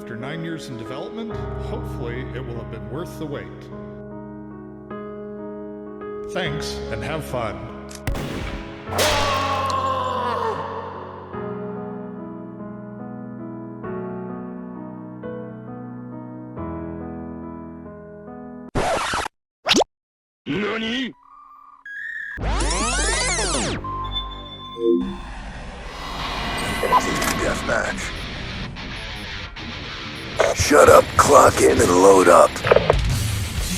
After nine years in development, hopefully it will have been worth the wait. Thanks, and have fun. Deathmatch. Shut up, clock in and load up.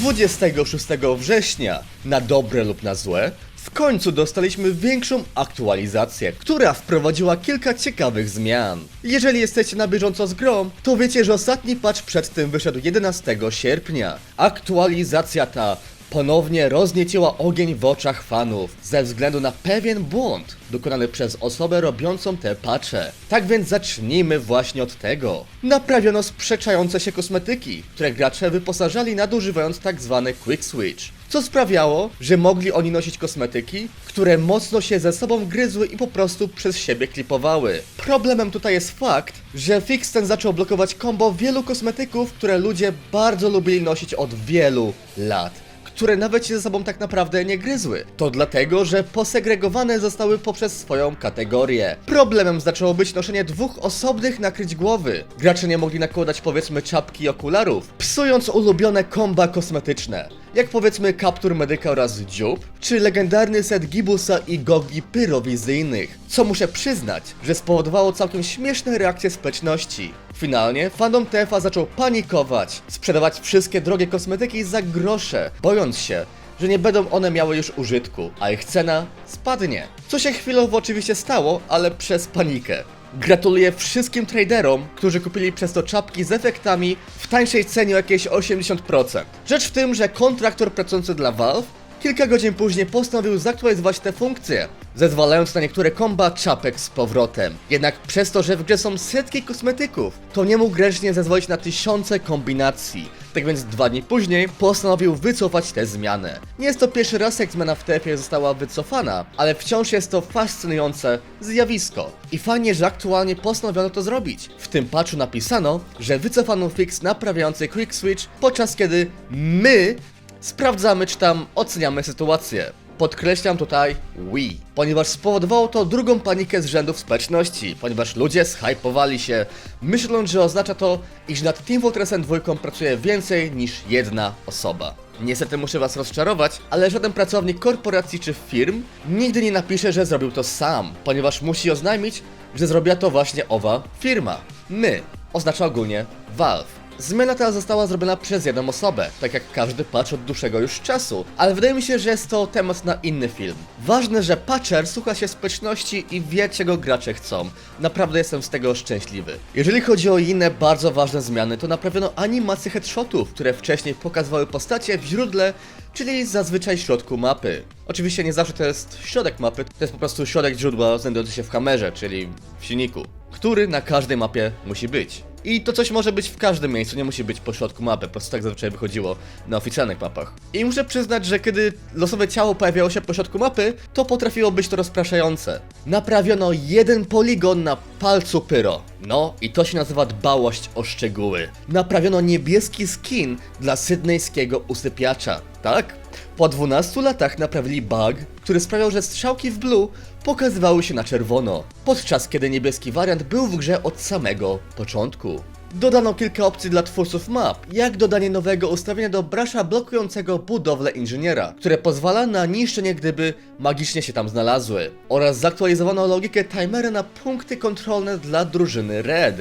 26 września, na dobre lub na złe, w końcu dostaliśmy większą aktualizację, która wprowadziła kilka ciekawych zmian. Jeżeli jesteście na bieżąco z grą, to wiecie, że ostatni patch przed tym wyszedł 11 sierpnia. Aktualizacja ta ponownie roznieciła ogień w oczach fanów ze względu na pewien błąd dokonany przez osobę robiącą te patche. Tak więc zacznijmy właśnie od tego. Naprawiono sprzeczające się kosmetyki, które gracze wyposażali nadużywając tak zwany quick switch. Co sprawiało, że mogli oni nosić kosmetyki, które mocno się ze sobą gryzły i po prostu przez siebie klipowały. Problemem tutaj jest fakt, że fix ten zaczął blokować kombo wielu kosmetyków, które ludzie bardzo lubili nosić od wielu lat które nawet się ze sobą tak naprawdę nie gryzły. To dlatego, że posegregowane zostały poprzez swoją kategorię. Problemem zaczęło być noszenie dwóch osobnych nakryć głowy. Gracze nie mogli nakładać powiedzmy czapki i okularów, psując ulubione komba kosmetyczne. Jak powiedzmy kaptur medyka oraz dziób, czy legendarny set gibusa i gogi pyrowizyjnych, co muszę przyznać, że spowodowało całkiem śmieszne reakcje społeczności. Finalnie fandom TFA zaczął panikować, sprzedawać wszystkie drogie kosmetyki za grosze, bojąc się, że nie będą one miały już użytku, a ich cena spadnie. Co się chwilowo oczywiście stało, ale przez panikę. Gratuluję wszystkim traderom, którzy kupili przez to czapki z efektami w tańszej cenie o jakieś 80%. Rzecz w tym, że kontraktor pracujący dla Valve kilka godzin później postanowił zaktualizować te funkcje, zezwalając na niektóre komba czapek z powrotem. Jednak przez to, że w grze są setki kosmetyków, to nie mógł grzecznie zezwolić na tysiące kombinacji. Tak więc dwa dni później postanowił wycofać tę zmianę. Nie jest to pierwszy raz, jak zmiana w TF została wycofana, ale wciąż jest to fascynujące zjawisko. I fajnie, że aktualnie postanowiono to zrobić. W tym patchu napisano, że wycofano fix naprawiający Quick Switch, podczas kiedy my sprawdzamy, czy tam oceniamy sytuację. Podkreślam tutaj Wii, ponieważ spowodowało to drugą panikę z rzędów społeczności, ponieważ ludzie zhypowali się, myśląc, że oznacza to, iż nad Team Fortressem 2 pracuje więcej niż jedna osoba. Niestety muszę was rozczarować, ale żaden pracownik korporacji czy firm nigdy nie napisze, że zrobił to sam, ponieważ musi oznajmić, że zrobiła to właśnie owa firma. My. Oznacza ogólnie Valve. Zmiana ta została zrobiona przez jedną osobę, tak jak każdy patch od dłuższego już czasu, ale wydaje mi się, że jest to temat na inny film. Ważne, że patcher słucha się społeczności i wie czego gracze chcą. Naprawdę jestem z tego szczęśliwy. Jeżeli chodzi o inne bardzo ważne zmiany, to naprawiono animacje headshotów, które wcześniej pokazywały postacie w źródle, czyli zazwyczaj w środku mapy. Oczywiście nie zawsze to jest środek mapy, to jest po prostu środek źródła znajdujący się w kamerze, czyli w silniku, który na każdej mapie musi być. I to coś może być w każdym miejscu, nie musi być po środku mapy, po prostu tak zazwyczaj wychodziło na oficjalnych mapach. I muszę przyznać, że kiedy losowe ciało pojawiało się po środku mapy, to potrafiło być to rozpraszające. Naprawiono jeden poligon na palcu pyro. No, i to się nazywa dbałość o szczegóły. Naprawiono niebieski skin dla sydnejskiego usypiacza. Tak? Po 12 latach naprawili bug, który sprawiał, że strzałki w blue pokazywały się na czerwono, podczas kiedy niebieski wariant był w grze od samego początku. Dodano kilka opcji dla twórców map, jak dodanie nowego ustawienia do brasza blokującego budowlę inżyniera, które pozwala na niszczenie gdyby magicznie się tam znalazły, oraz zaktualizowano logikę timera na punkty kontrolne dla drużyny Red,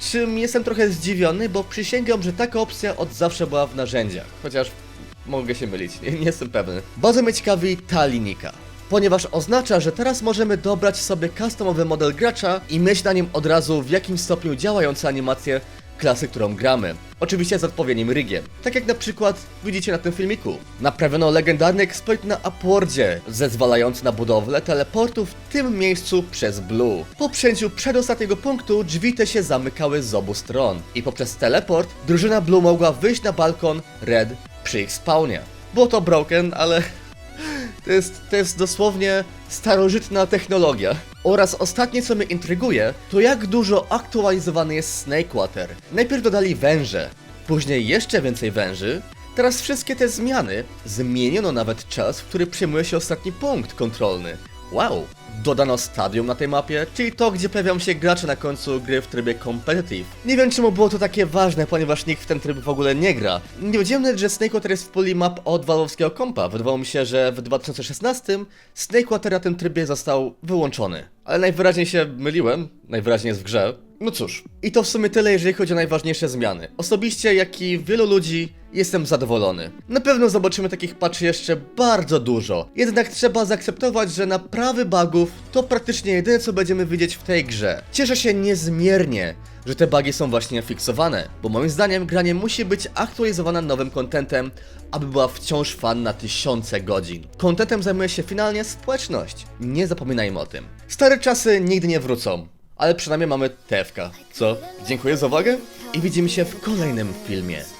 czym jestem trochę zdziwiony, bo przysięgam, że taka opcja od zawsze była w narzędziach, chociaż mogę się mylić, nie, nie jestem pewny. Bardzo mnie ciekawi ta linijka ponieważ oznacza, że teraz możemy dobrać sobie customowy model gracza i mieć na nim od razu w jakim stopniu działające animacje klasy, którą gramy. Oczywiście z odpowiednim rygiem. Tak jak na przykład widzicie na tym filmiku. Naprawiono legendarny exploit na Upwordzie, zezwalający na budowlę teleportu w tym miejscu przez Blue. Po przejęciu przedostatniego punktu drzwi te się zamykały z obu stron i poprzez teleport drużyna Blue mogła wyjść na balkon Red przy ich spawnie. Było to broken, ale To jest, to jest dosłownie starożytna technologia. Oraz ostatnie co mnie intryguje, to jak dużo aktualizowany jest Snakewater. Najpierw dodali węże, później jeszcze więcej węży, teraz wszystkie te zmiany, zmieniono nawet czas, w który przyjmuje się ostatni punkt kontrolny. Wow! Dodano stadium na tej mapie, czyli to, gdzie pojawią się gracze na końcu gry w trybie competitive. Nie wiem czemu było to takie ważne, ponieważ nikt w ten tryb w ogóle nie gra. Nie wiedziałem nawet, że Snakewater jest w puli map od Valve'owskiego kompa. Wydawało mi się, że w 2016 Snakewater na tym trybie został wyłączony. Ale najwyraźniej się myliłem, najwyraźniej jest w grze. No cóż, i to w sumie tyle, jeżeli chodzi o najważniejsze zmiany. Osobiście, jak i wielu ludzi, jestem zadowolony. Na pewno zobaczymy takich patchy jeszcze bardzo dużo. Jednak trzeba zaakceptować, że naprawy bugów to praktycznie jedyne, co będziemy widzieć w tej grze. Cieszę się niezmiernie, że te bugi są właśnie fiksowane, bo moim zdaniem gra nie musi być aktualizowana nowym kontentem, aby była wciąż fan na tysiące godzin. Kontentem zajmuje się finalnie społeczność. Nie zapominajmy o tym. Stare czasy nigdy nie wrócą. Ale przynajmniej mamy TFK. Co? Dziękuję za uwagę i widzimy się w kolejnym filmie.